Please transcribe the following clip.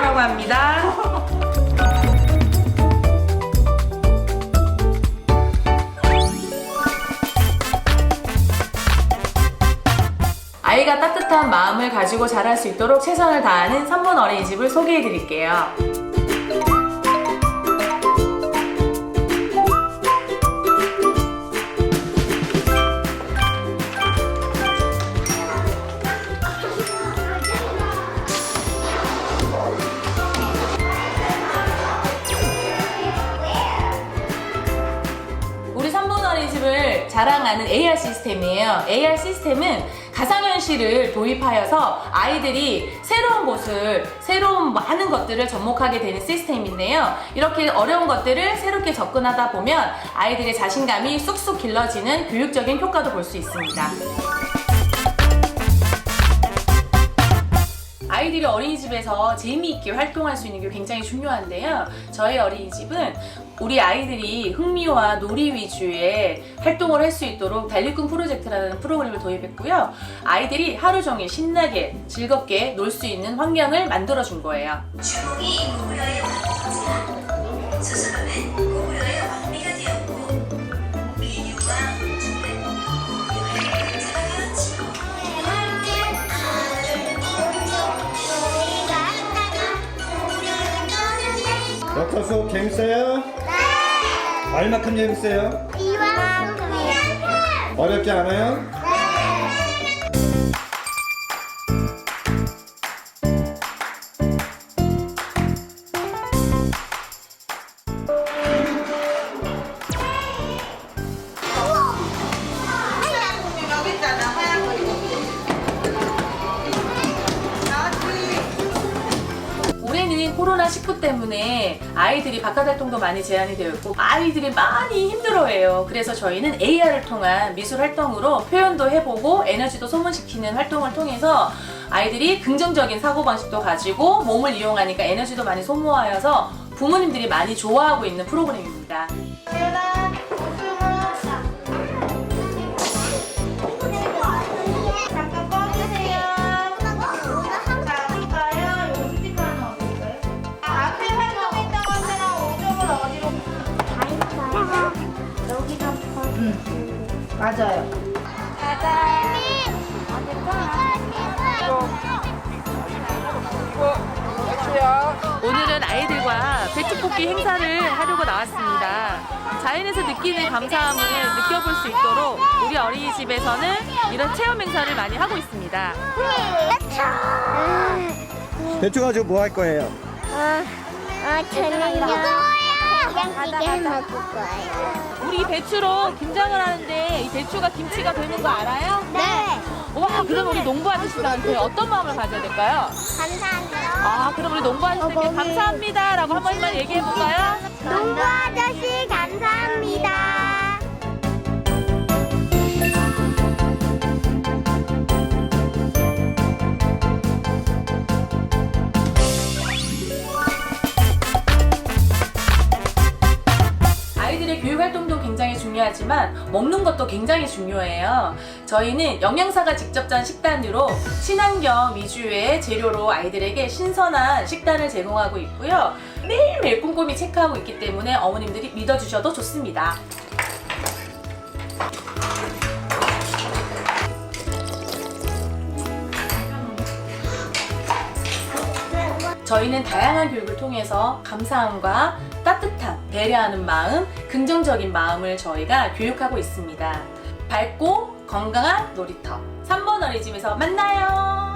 이세나라고 합니다. 아이가 따뜻한 마음을 가지고 자랄 수 있도록 최선을 다하는 3번 어린이집을 소개해 드릴게요. 자랑하는 AR 시스템이에요. AR 시스템은 가상현실을 도입하여서 아이들이 새로운 곳을, 새로운 많은 것들을 접목하게 되는 시스템인데요. 이렇게 어려운 것들을 새롭게 접근하다 보면 아이들의 자신감이 쑥쑥 길러지는 교육적인 효과도 볼 수 있습니다. 아이들이 어린이집에서 재미있게 활동할 수 있는 게 굉장히 중요한데요. 저희 어린이집은 우리 아이들이 흥미와 놀이 위주의 활동을 할 수 있도록 달리꾼 프로젝트라는 프로그램을 도입했고요. 아이들이 하루 종일 신나게 즐겁게 놀 수 있는 환경을 만들어 준 거예요. 주몽 역사 수업 재밌어요? 네! 얼마큼 재밌어요? 어렵지 않아요? 올 코로나19 때문에 아이들이 바깥 활동도 많이 제한이 되어 있고 아이들이 많이 힘들어해요. 그래서 저희는 AR을 통한 미술 활동으로 표현도 해보고 에너지도 소모시키는 활동을 통해서 아이들이 긍정적인 사고방식도 가지고 몸을 이용하니까 에너지도 많이 소모하여서 부모님들이 많이 좋아하고 있는 프로그램입니다. 맞아요. 가자. 오늘은 아이들과 배트뽑기 행사를 하려고 나왔습니다. 자연에서 느끼는 감사함을 느껴볼 수 있도록 우리 어린이집에서는 이런 체험 행사를 많이 하고 있습니다. 배추 가지고 뭐 할 거예요? 아, 아, 저는요. 된장찌개 먹을 거예요. 배추로 김장을 하는데 이 배추가 김치가 되는 거 알아요? 네. 와, 그럼 우리 농부 아저씨들한테 어떤 마음을 가져야 될까요? 감사합니다. 아, 그럼 우리 농부 아저씨들께 어머니. 감사합니다라고 한 번만 얘기해 볼까요? 농부 아저씨 감사합니다. 아이들의 교육 활동도 중요하지만 먹는 것도 굉장히 중요해요. 저희는 영양사가 직접 짠 식단으로 친환경 위주의 재료로 아이들에게 신선한 식단을 제공하고 있고요. 매일매일 꼼꼼히 체크하고 있기 때문에 어머님들이 믿어주셔도 좋습니다. 저희는 다양한 교육을 통해서 감사함과 따뜻함, 배려하는 마음, 긍정적인 마음을 저희가 교육하고 있습니다. 밝고 건강한 놀이터 3번 어린이집에서 만나요.